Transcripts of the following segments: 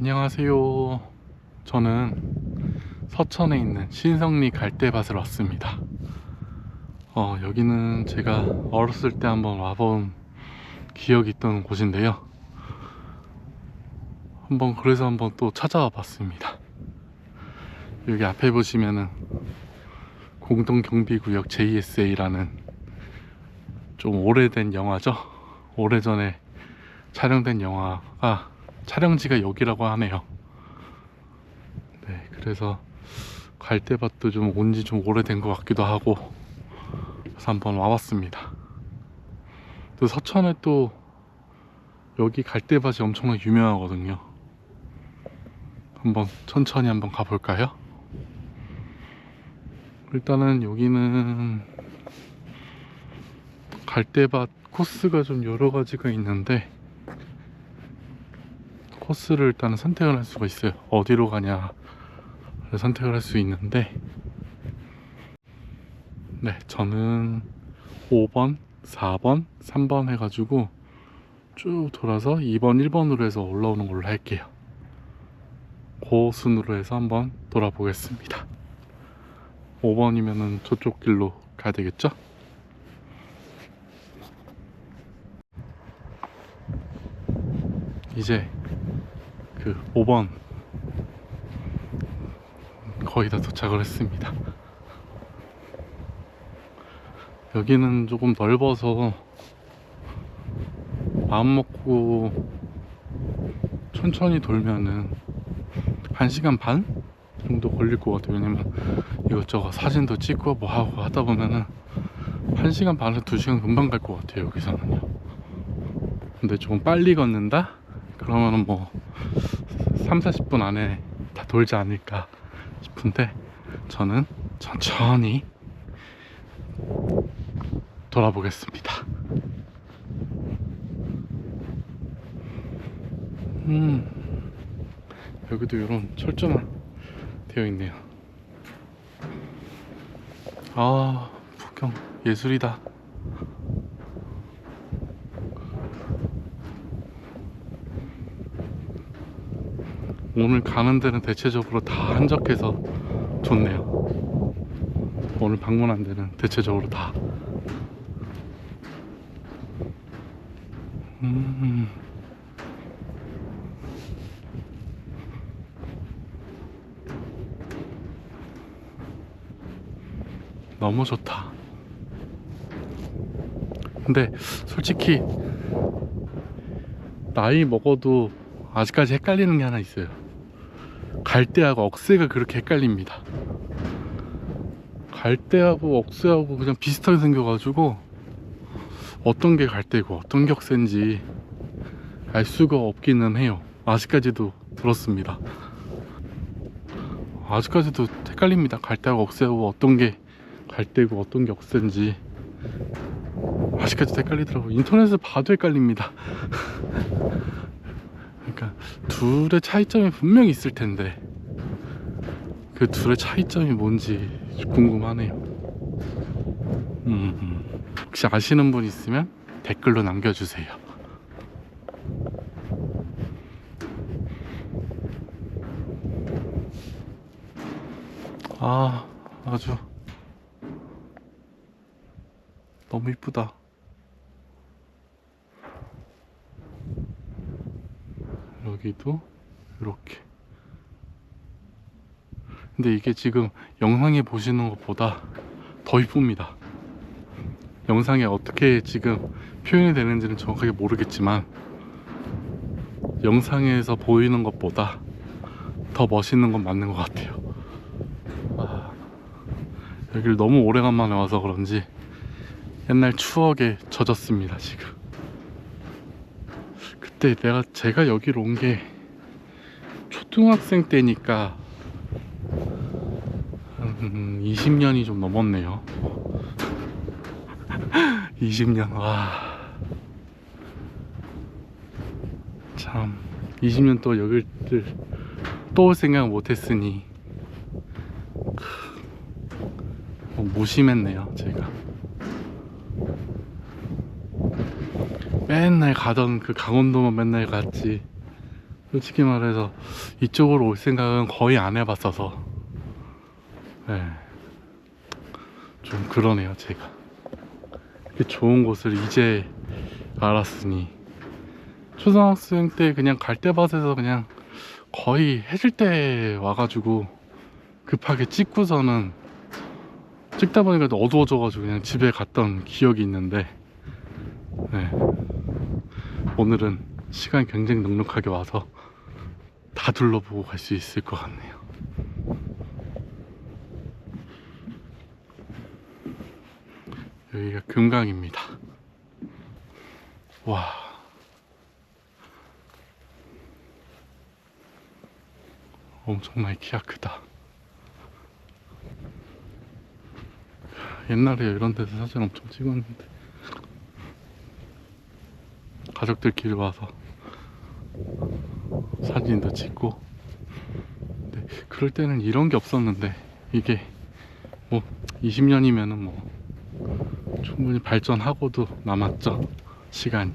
안녕하세요. 저는 서천에 있는 신성리 갈대밭을 왔습니다. 어, 여기는 제가 어렸을 때 한번 와본 기억이 있던 곳인데요. 한번 그래서 한번 또 찾아와 봤습니다. 여기 앞에 보시면은 공동경비구역 JSA라는 좀 오래된 영화죠. 오래전에 촬영된 영화가 촬영지가 여기라고 하네요. 네, 그래서 갈대밭도 좀 온지 좀 오래된 것 같기도 하고 그래서 한번 와봤습니다. 또 서천에 또 여기 갈대밭이 엄청나게 유명하거든요. 한번 천천히 한번 가볼까요? 일단은 여기는 갈대밭 코스가 좀 여러 가지가 있는데 코스를 일단 선택을 할 수가 있어요. 어디로 가냐를 선택을 할 수 있는데, 네, 저는 5번, 4번, 3번 해가지고 쭉 돌아서 2번, 1번으로 해서 올라오는 걸로 할게요. 그 순으로 해서 한번 돌아보겠습니다. 5번이면은 저쪽 길로 가야 되겠죠? 이제 그 5번 거의 다 도착을 했습니다. 여기는 조금 넓어서 마음 먹고 천천히 돌면은 1시간 반 정도 걸릴 것 같아요. 왜냐면 이것저것 사진도 찍고 뭐 하고 하다 보면은 1시간 반에서 2시간 금방 갈 것 같아요. 여기서는요. 근데 조금 빨리 걷는다? 그러면은 뭐 3, 40분 안에 다 돌지 않을까 싶은데 저는 천천히 돌아보겠습니다. 음, 여기도 이런 철조망 되어 있네요. 아, 풍경 예술이다. 오늘 가는 데는 대체적으로 다 한적해서 좋네요. 오늘 방문한 데는 대체적으로 다. 음. 너무 좋다. 근데 솔직히 나이 먹어도 아직까지 헷갈리는 게 하나 있어요. 갈대하고 억새가 그렇게 헷갈립니다. 갈대하고 억새하고 그냥 비슷하게 생겨가지고 어떤 게 갈대고 어떤 게 억새인지 알 수가 없기는 해요. 아직까지도 그렇습니다. 아직까지도 헷갈립니다. 갈대하고 억새하고 어떤 게 갈대고 어떤 게 억새인지 아직까지도 헷갈리더라고요. 인터넷에 봐도 헷갈립니다. 그러니까 둘의 차이점이 분명히 있을 텐데 그 둘의 차이점이 뭔지 궁금하네요. 음, 음. 혹시 아시는 분 있으면 댓글로 남겨주세요. 아, 아주 너무 이쁘다. 여기도 이렇게. 근데 이게 지금 영상에 보시는 것보다 더 이쁩니다. 영상에 어떻게 지금 표현이 되는지는 정확하게 모르겠지만 영상에서 보이는 것보다 더 멋있는 건 맞는 것 같아요. 아, 여기를 너무 오래간만에 와서 그런지 옛날 추억에 젖었습니다, 지금. 그때 내가 제가 여기로 온 게 초등학생 때니까 한 20년이 좀 넘었네요. 20년 와. 참 20년 또 여길 또올 생각 못했으니 크, 무심했네요 제가. 맨날 가던 그 강원도만 맨날 갔지. 솔직히 말해서 이쪽으로 올 생각은 거의 안 해봤어서. 네. 좀 그러네요 제가. 좋은 곳을 이제 알았으니. 초등학생 때 그냥 갈대밭에서 그냥 거의 해질 때 와가지고 급하게 찍고서는 찍다 보니까 어두워져가지고 그냥 집에 갔던 기억이 있는데. 네. 오늘은 시간이 굉장히 넉넉하게 와서 다 둘러보고 갈 수 있을 것 같네요. 여기가 금강입니다. 와. 엄청나게 키가 크다. 옛날에 이런 데서 사진 엄청 찍었는데 가족들끼리 와서 사진도 찍고. 근데 그럴 때는 이런 게 없었는데 이게 뭐 20년이면은 뭐 충분히 발전하고도 남았죠 시간이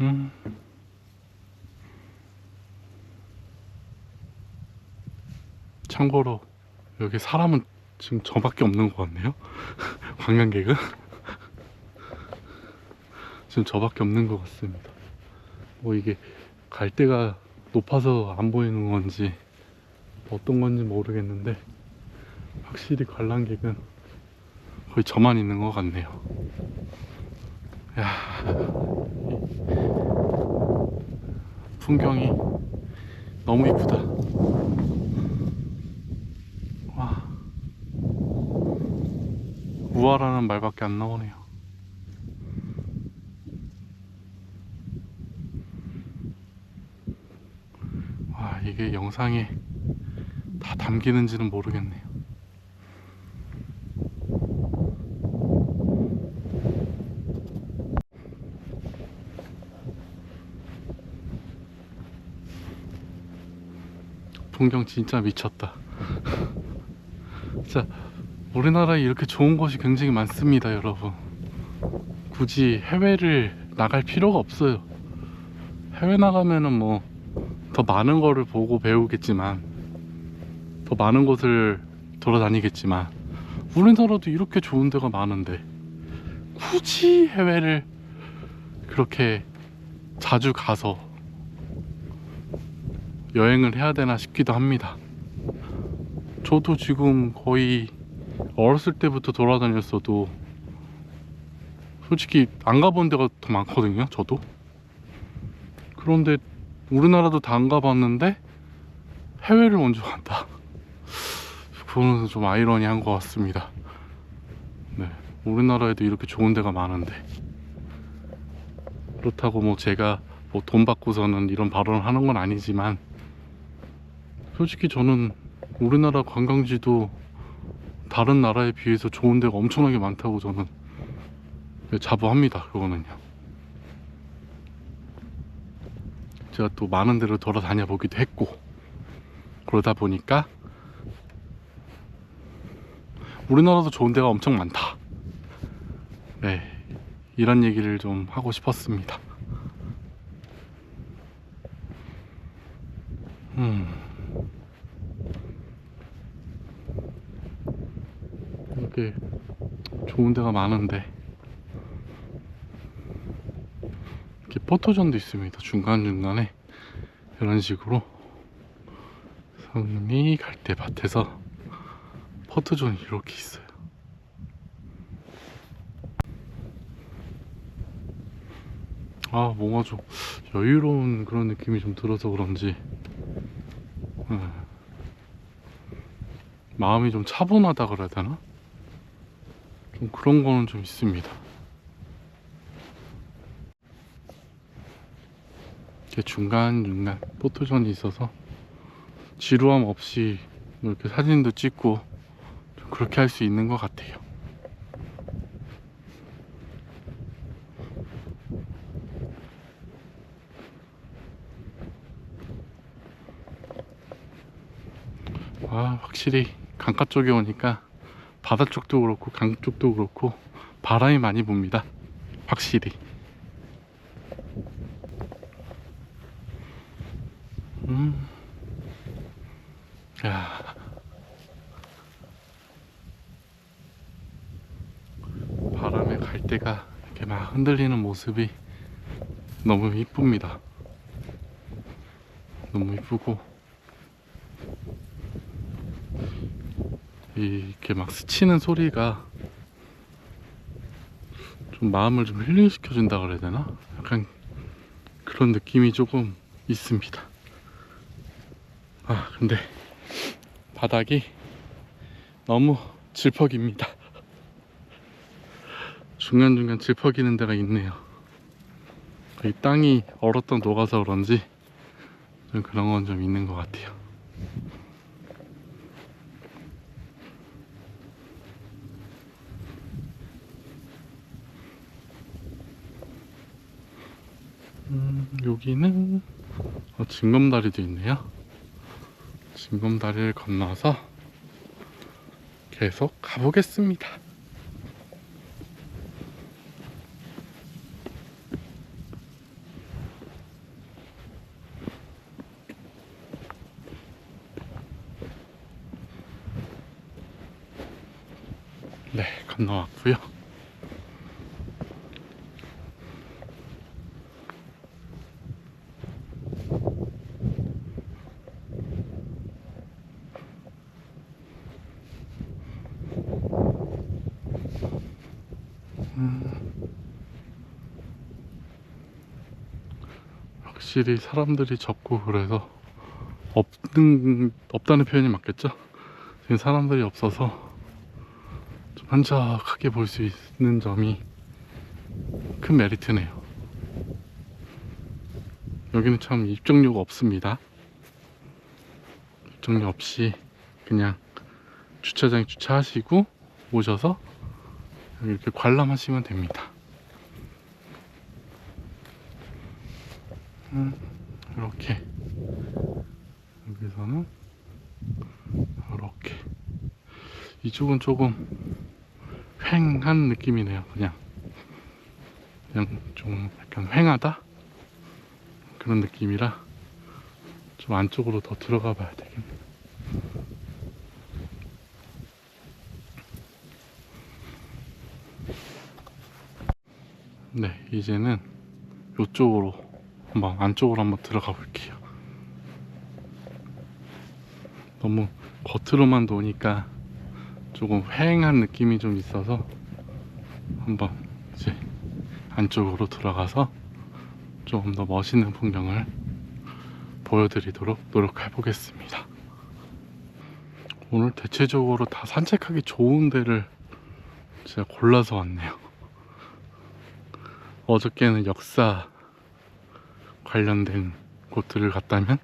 음 참고로 여기 사람은 지금 저밖에 없는 것 같네요 관광객은 지금 저밖에 없는 것 같습니다. 뭐 이게 갈대가 높아서 안 보이는 건지 어떤 건지 모르겠는데 확실히 관람객은 거의 저만 있는 것 같네요. 야, 이 풍경이 너무 이쁘다. 우아라는 말밖에 안 나오네요. 와 이게 영상에 다 담기는지는 모르겠네요. 풍경 진짜 미쳤다. 진짜 우리나라에 이렇게 좋은 곳이 굉장히 많습니다, 여러분. 굳이 해외를 나갈 필요가 없어요. 해외 나가면은 뭐 더 많은 거를 보고 배우겠지만 더 많은 곳을 돌아다니겠지만 우리나라도 이렇게 좋은 데가 많은데 굳이 해외를 그렇게 자주 가서 여행을 해야 되나 싶기도 합니다. 저도 지금 거의 어렸을 때부터 돌아다녔어도 솔직히 안 가본 데가 더 많거든요. 저도. 그런데 우리나라도 다 안 가봤는데 해외를 먼저 간다. 그거는 좀 아이러니한 것 같습니다. 네, 우리나라에도 이렇게 좋은 데가 많은데 그렇다고 뭐 제가 뭐 돈 받고서는 이런 발언을 하는 건 아니지만 솔직히 저는 우리나라 관광지도 다른 나라에 비해서 좋은 데가 엄청나게 많다고 저는 자부합니다. 그거는요. 제가 또 많은 데를 돌아다녀 보기도 했고 그러다 보니까 우리나라도 좋은 데가 엄청 많다. 네, 이런 얘기를 좀 하고 싶었습니다. 음. 이렇게 좋은 데가 많은데 이렇게 포토존도 있습니다. 중간중간에 이런 식으로 성미 갈대 밭에서 포토존이 이렇게 있어요. 아, 뭔가 좀 여유로운 그런 느낌이 좀 들어서 그런지 네. 마음이 좀 차분하다 그래야 되나? 좀 그런 거는 좀 있습니다. 이렇게 중간중간 포토존이 있어서 지루함 없이 이렇게 사진도 찍고 좀 그렇게 할 수 있는 것 같아요. 아, 확실히 강가 쪽에 오니까 바다 쪽도 그렇고 강 쪽도 그렇고 바람이 많이 붑니다. 확실히. 음. 야. 바람에 갈대가 이렇게 막 흔들리는 모습이 너무 이쁩니다. 너무 이쁘고 이렇게 막 스치는 소리가 좀 마음을 좀 힐링시켜 준다 그래야 되나? 약간 그런 느낌이 조금 있습니다. 아 근데 바닥이 너무 질퍽입니다. 중간중간 질퍽이는 데가 있네요. 이 땅이 얼었던 녹아서 그런지 좀 그런 건 좀 있는 것 같아요. 음, 여기는 어, 징검다리도 있네요. 징검다리를 건너서 계속 가보겠습니다. 네, 건너왔고요. 확실히 사람들이 적고 그래서 없는 없다는 표현이 맞겠죠? 지금 사람들이 없어서 좀 한적하게 볼 수 있는 점이 큰 메리트네요. 여기는 참 입장료가 없습니다. 입장료 없이 그냥 주차장에 주차하시고 오셔서 이렇게 관람하시면 됩니다. 음, 이렇게. 여기서는 이렇게. 이쪽은 조금 횡한 느낌이네요 그냥. 그냥 좀 약간 횡하다? 그런 느낌이라 좀 안쪽으로 더 들어가 봐야 되겠네 네 이제는 이쪽으로 한번 안쪽으로 한번 들어가 볼게요 너무 겉으로만 도니까 조금 휑한 느낌이 좀 있어서 한번 이제 안쪽으로 들어가서 조금 더 멋있는 풍경을 보여드리도록 노력해 보겠습니다. 오늘 대체적으로 다 산책하기 좋은 데를 제가 골라서 왔네요. 어저께는 역사 관련된 곳들을 갔다면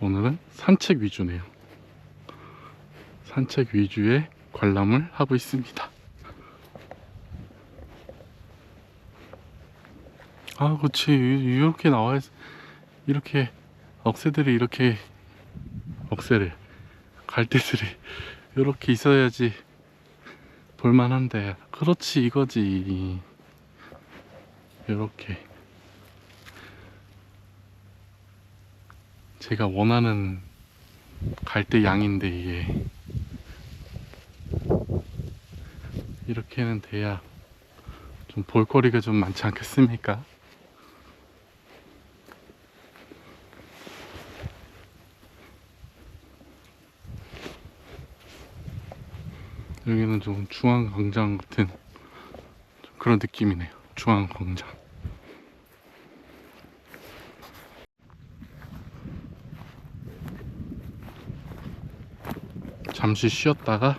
오늘은 산책 위주네요. 산책 위주의 관람을 하고 있습니다. 아, 그치. 이렇게 나와야, 이렇게, 억새들이 이렇게, 억새를, 갈대들이 이렇게 있어야지 볼만한데. 그렇지, 이거지. 이렇게. 제가 원하는 갈대 양인데, 이게. 이렇게는 돼야 좀 볼거리가 좀 많지 않겠습니까? 여기는 좀 중앙광장 같은 좀 그런 느낌이네요. 중앙광장. 잠시 쉬었다가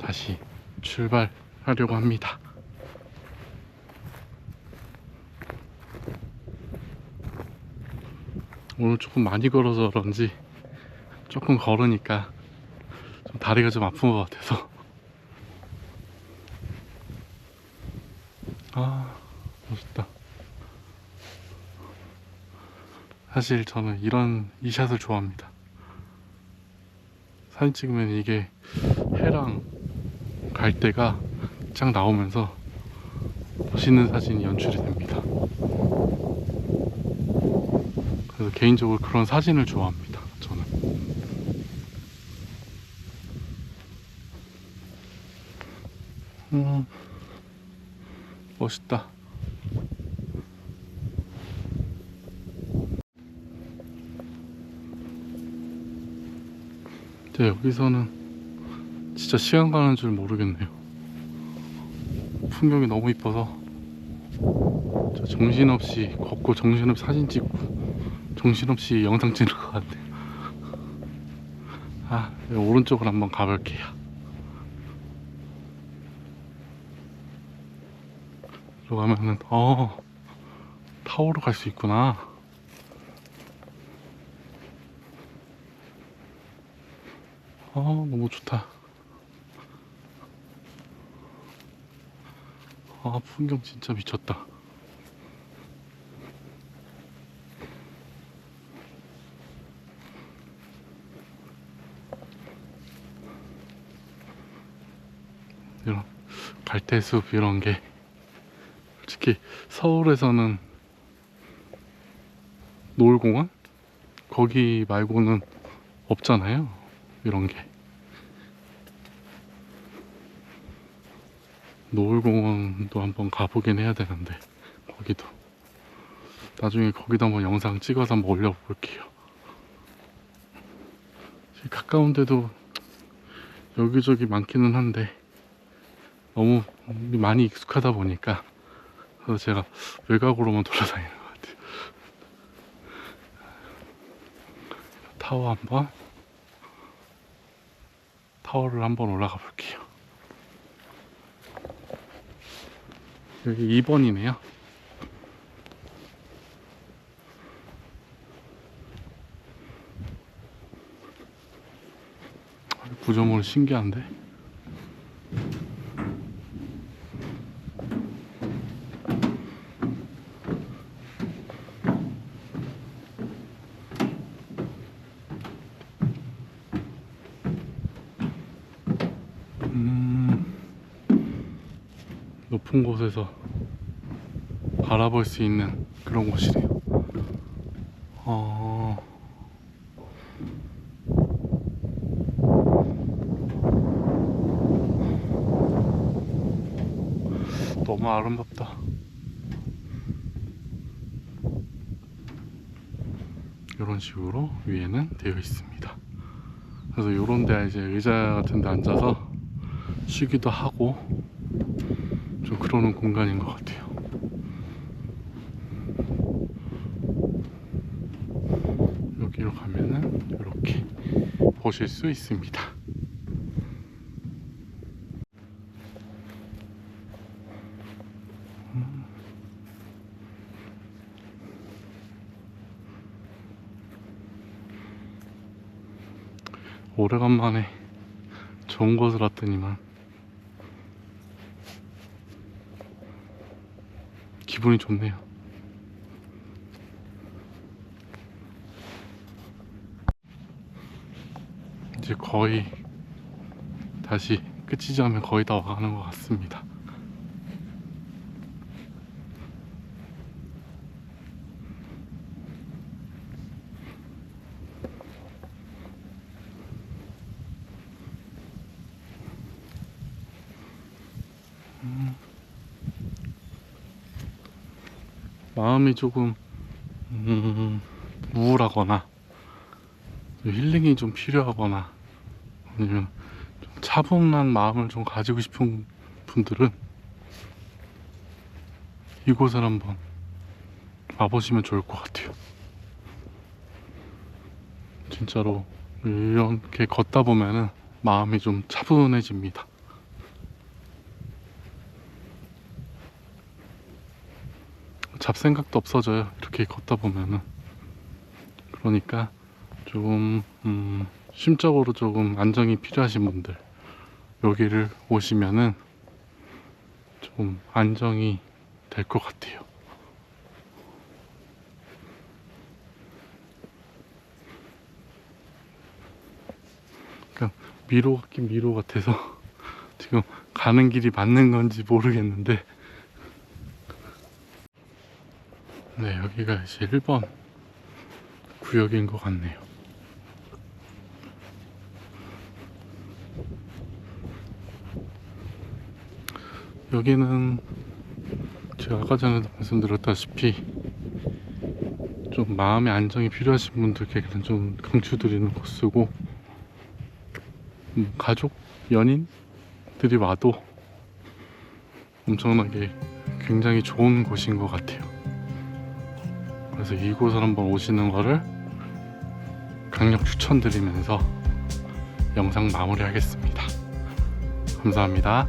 다시 출발하려고 합니다. 오늘 조금 많이 걸어서 그런지 조금 걸으니까 좀 다리가 좀 아픈 것 같아서. 아 멋있다. 사실 저는 이런 이 샷을 좋아합니다 사진 찍으면 이게 해랑 갈대가 쫙 나오면서 멋있는 사진이 연출이 됩니다. 그래서 개인적으로 그런 사진을 좋아합니다. 저는. 음, 멋있다. 네, 여기서는 진짜 시간 가는 줄 모르겠네요. 풍경이 너무 이뻐서 저 정신없이 걷고 정신없이 사진 찍고 정신없이 영상 찍는 것 같네요. 아, 네, 오른쪽으로 한번 가볼게요. 이리로 가면은 어 타워로 갈 수 있구나. 아 너무 좋다. 아 풍경 진짜 미쳤다. 이런 갈대숲 이런 게 솔직히 서울에서는 노을공원 거기 말고는 없잖아요. 이런 게 노을공원도 한번 가보긴 해야 되는데 거기도 나중에 거기도 한번 영상 찍어서 한번 올려볼게요. 가까운데도 여기저기 많기는 한데 너무 많이 익숙하다 보니까 그래서 제가 외곽으로만 돌아다니는 것 같아요. 타워 한번 타워를 한번 올라가 볼게요. 여기 2번이네요. 구조물 신기한데? 곳에서 바라볼 수 있는 그런 곳이네요. 어, 너무 아름답다. 이런 식으로 위에는 되어 있습니다. 그래서 이런 데 이제 의자 같은 데 앉아서 쉬기도 하고 좀 그러는 공간인 것 같아요. 여기로 가면은 이렇게 보실 수 있습니다. 음. 오래간만에 좋은 곳을 왔더니만 기분이 좋네요. 이제 거의 다시 끝이자면 거의 다 와가는 것 같습니다. 마음이 조금 음, 우울하거나 좀 힐링이 좀 필요하거나 아니면 좀 차분한 마음을 좀 가지고 싶은 분들은 이곳을 한번 와보시면 좋을 것 같아요. 진짜로 이렇게 걷다 보면은 마음이 좀 차분해집니다. 잡생각도 없어져요. 이렇게 걷다 보면은. 그러니까 조금 음, 심적으로 조금 안정이 필요하신 분들 여기를 오시면은 좀 안정이 될 것 같아요. 약간 미로 같긴 미로 같아서 지금 가는 길이 맞는 건지 모르겠는데 네 여기가 이제 1번 구역인 것 같네요 여기는 제가 아까 전에도 말씀드렸다시피 좀 마음의 안정이 필요하신 분들께는 좀 강추드리는 코스고 음, 가족, 연인들이 와도 엄청나게 굉장히 좋은 곳인 것 같아요. 그래서 이곳을 한번 오시는 거를 강력 추천드리면서 영상 마무리하겠습니다. 감사합니다.